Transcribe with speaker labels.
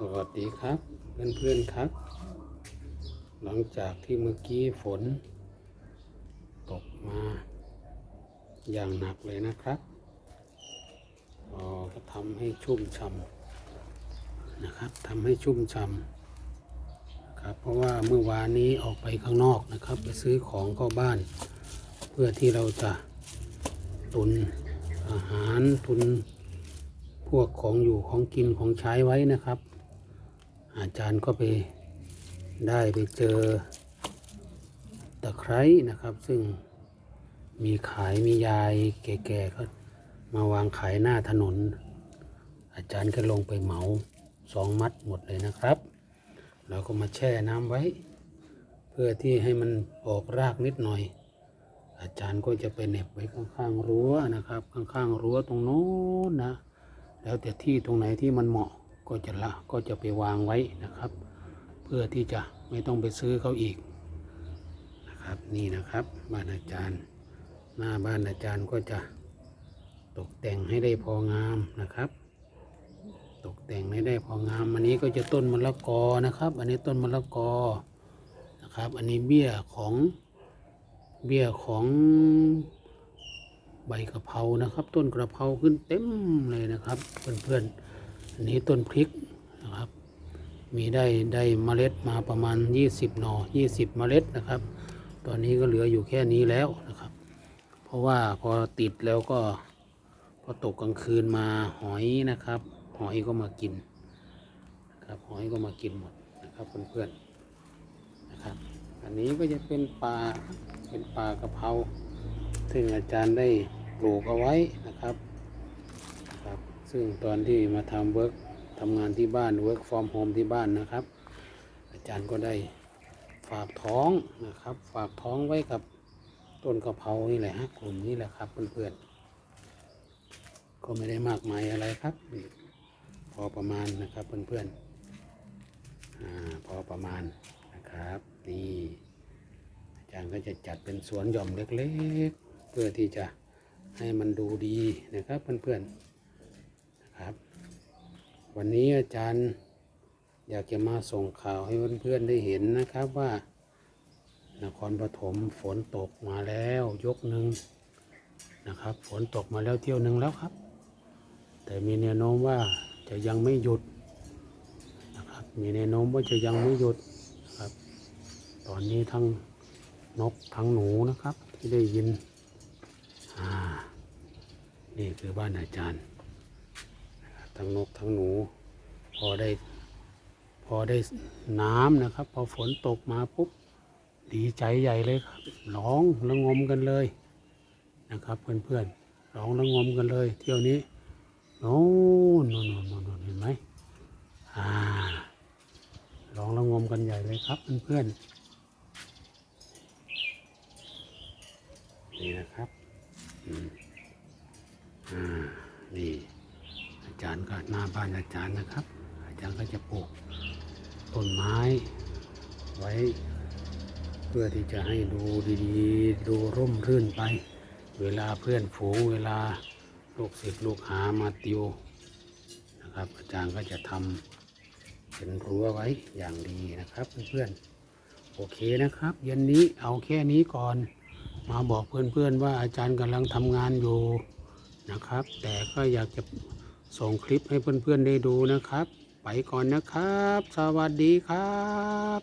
Speaker 1: สวัสดีครับ เพื่อนๆครับ หลังจากที่เมื่อกี้ฝน ตกมา อย่างหนักเลยนะครับก็ทำให้ชุ่มช่ำนะครับทำให้ชุ่มช่ำครับ เพราะว่าเมื่อวานนี้ออกไปข้างนอกนะครับ ไปซื้อของเข้าบ้าน เพื่อที่เราจะตุนอาหารตุนพวกของอยู่ของกินของใช้ไว้นะครับ อาจารย์ก็ไปได้ไปเจอตะไคร้นะครับ ซึ่งมีขายมียายแก่ๆก็มาวางขายหน้าถนน อาจารย์ก็ลงไปเหมาสองมัดหมดเลยนะครับเราก็มาแช่น้ำไว้ เพื่อที่ให้มันออกรากนิดหน่อย อาจารย์ก็จะไปเน็บไว้ข้างๆรั้วนะครับ ข้างๆรั้วตรงโน้นนะ แล้วแต่ที่ตรงไหนที่มันเหมาะ ก็จะละก็จะไปวางไว้นะครับ เพื่อที่จะไม่ต้องไปซื้อเขาอีกนะครับนี่นะครับบ้านอาจารย์ หน้าบ้านอาจารย์ก็จะตกแต่งให้ได้พองามนะครับ ตกแต่งให้ได้พองามอันนี้ก็จะต้นมะละกอนะครับ อันนี้ต้นมะละกอนะครับ อันนี้เบี้ยของเบี้ยของใบกะเพรานะครับ ต้นกระเพราขึ้นเต็มเลยนะครับ เพื่อนๆ อันนี้ต้นพริกนะครับ มีได้ได้เมล็ดมาประมาณ 20 หน่อ 20 เมล็ดนะครับ ตอนนี้ก็เหลืออยู่แค่นี้แล้วนะครับ เพราะว่าพอติดแล้วก็พอตกกลางคืนมาหอยนะครับ หอยก็มากินนะครับหอยก็มากินหมดนะครับเพื่อนๆนะครับ อันนี้ก็จะเป็นป่าเป็นป่ากระเพราซึ่งอาจารย์ได้ปลูกเอาไว้นะครับ ซึ่งตอนที่มาทำเวิร์กทำงานที่บ้านเวิร์กฟอร์มโฮมที่บ้านนะครับ อาจารย์ก็ได้ฝากท้องนะครับ ฝากท้องไว้กับต้นกะเพรานี่แหละฮะกลุ่มนี้แหละครับเพื่อนๆก็ไม่ได้มากมายอะไรครับ พอประมาณนะครับเพื่อนๆอ่าพอประมาณนะครับนี่อาจารย์ก็จะจัดเป็นสวนหย่อมเล็กๆ เพื่อที่จะให้มันดูดีนะครับเพื่อนๆ วันนี้อาจารย์อยากจะมาส่งข่าวให้เพื่อนๆได้เห็นนะครับว่านครปฐมฝนตกมาแล้วยกหนึ่งนะครับ ฝนตกมาแล้วเที่ยวหนึ่งแล้วครับ แต่มีแนวโน้มว่าจะยังไม่หยุดนะครับ มีแนวโน้มว่าจะยังไม่หยุดนะครับ ตอนนี้ทั้งนกทั้งหนูนะครับที่ได้ยิน อ่า นี่คือบ้านอาจารย์ ทั้งนกทั้งหนู พอได้ พอได้น้ำนะครับ พอฝนตกมาปุ๊บดีใจใหญ่เลยครับร้องระงมกันเลยนะครับ เพื่อนๆร้องระงมกันเลย เที่ยวนี้โน่นโน่นโน่นน่นโน่นเห็นไหมอ่าร้องระงมกันใหญ่เลยครับเพื่อนๆนี่นะครับ อืมอ่านี่ อาจารย์ก็ หน้าบ้านอาจารย์นะครับ อาจารย์ก็จะปลูกต้นไม้ไว้ เพื่อที่จะให้ดูดีๆ ดูร่มรื่นไป เวลาเพื่อนฝูงเวลาลูกศิษย์ลูกหามาติวนะครับ อาจารย์ก็จะทำเป็นรั้วไว้อย่างดีนะครับเพื่อนๆโอเคนะครับ เย็นนี้เอาแค่นี้ก่อน มาบอกเพื่อนๆว่าอาจารย์กำลังทำงานอยู่นะครับ แต่ก็อยากจะ ส่งคลิปให้เพื่อนๆได้ดูนะครับ ไปก่อนนะครับ สวัสดีครับ